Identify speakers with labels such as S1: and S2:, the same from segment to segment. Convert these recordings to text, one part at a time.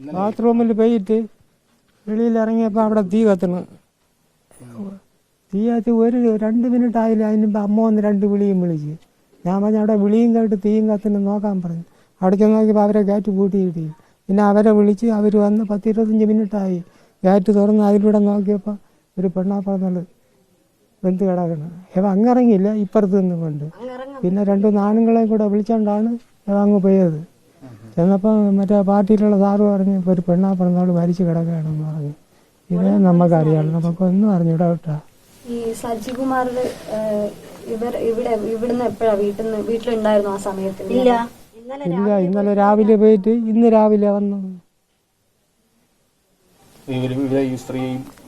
S1: ബാത്റൂമിൽ പോയിട്ട് വെളിയിൽ ഇറങ്ങിയപ്പോൾ അവിടെ തീ കത്തണം തീ കത്തി ഒരു രണ്ട് മിനിറ്റ് ആയില്ല. അതിന് അമ്മ വന്ന് രണ്ട് വിളിയും വിളിച്ച്. ഞാൻ പറഞ്ഞു അവിടെ വിളിയും കേട്ട് തീയും കത്തിന് നോക്കാൻ പറഞ്ഞു. അവിടെ ചെന്ന് നോക്കിയപ്പോൾ അവരെ ഗേറ്റ് പൂട്ടിയിട്ട് പിന്നെ അവരെ വിളിച്ച് അവർ വന്ന് പത്ത് ഇരുപത്തഞ്ച് മിനിറ്റായി ഗാറ്റ് തുറന്ന് അതിലൂടെ നോക്കിയപ്പോൾ ഒരു പെണ്ണാപ്പറന്നുള്ളത് വെന്ത് കിടക്കണം ഇവ അങ്ങിറങ്ങിയില്ല ഇപ്പുറത്ത് നിന്നുകൊണ്ട്. പിന്നെ രണ്ടു നാണുങ്ങളെ കൂടെ വിളിച്ചോണ്ടാണ് ഇവ അങ്ങ് പോയത്. ചെന്നപ്പോൾ മറ്റേ പാർട്ടിയിലുള്ള സാറ് പറഞ്ഞു ഇപ്പോൾ ഒരു പെണ്ണാ പറഞ്ഞാൽ മരിച്ചു കിടക്കുകയാണെന്ന് പറഞ്ഞു. ഇതേ നമുക്കറിയാം നമുക്കൊന്നും അറിഞ്ഞൂടാ കേട്ടാ
S2: ഈ സജികുമാർ ഇവർ ഇവിടെ ഇവിടുന്ന് എപ്പോഴാ വീട്ടിൽ നിന്ന് വീട്ടിലുണ്ടായിരുന്നു ആ സമയത്ത്?
S3: ഇല്ല. ഇന്നലെ
S1: ഇല്ല ഇന്നലെ രാവിലെ പോയിട്ട് ഇന്ന് രാവിലെ വന്നു.
S4: ഇവരും ഈ സ്ത്രീ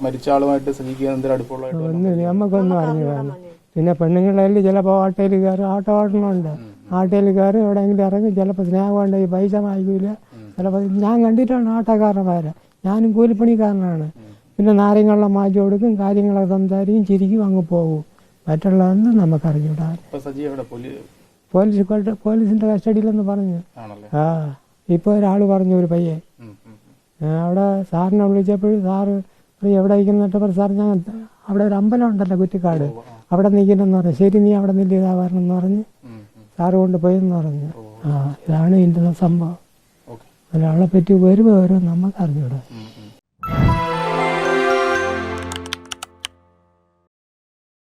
S4: മരിച്ച ആളുമായിട്ട് സജിക്കാൻ എന്തൊരു അടുപ്പമുള്ള
S1: ഒന്നും നമുക്കൊന്നും അറിഞ്ഞൂടാണ് പിന്നെ പെണ്ണുങ്ങളെല്ലാം ചിലപ്പോൾ ഓട്ടോയിൽ കയറും ഓട്ടോ ഓടണമുണ്ട് ഓട്ടോയിൽ കയറും എവിടെയെങ്കിലും ഇറങ്ങി ചിലപ്പോൾ സ്നേഹം ഈ പൈസ വാങ്ങിക്കില്ല ചിലപ്പോൾ ഞാൻ കണ്ടിട്ടാണ് ഓട്ടോക്കാരന്മാരെ ഞാനും കൂലിപ്പണിക്കാരനാണ്. പിന്നെ നാരങ്ങളെല്ലാം മാറ്റി കൊടുക്കും കാര്യങ്ങളൊക്കെ സംസാരിക്കും ചിരിക്കും അങ്ങ് പോകും. മറ്റുള്ളതെന്ന് നമുക്കറിഞ്ഞൂടാ.
S4: ഇപ്പൊ
S1: പോലീസ് പോലീസിന്റെ കസ്റ്റഡിയിലെന്ന് പറഞ്ഞു. ആ ഇപ്പോൾ ഒരാൾ പറഞ്ഞു ഒരു. ആ, അവിടെ സാറിനെ വിളിച്ചപ്പോഴും സാറ് പറഞ്ഞു, എവിടെ ഇരിക്കുന്നിട്ടപ്പോൾ സാർ ഞാൻ അവിടെ ഒരു അമ്പലം ഉണ്ടല്ലോ കുറ്റിക്കാട് അവിടെ നിൽക്കണമെന്ന് പറഞ്ഞു. ശരി നീ അവിടെ നില്ല ഇതാ വരണമെന്ന് പറഞ്ഞ്. സാറ് കൊണ്ട് പോയെന്ന് പറഞ്ഞു ആ ഇതാണ് ഇതിന്റെ സംഭവം. ഒരാളെ പറ്റി വരുമ്പോൾ വരും നമുക്ക് അറിഞ്ഞൂടാ.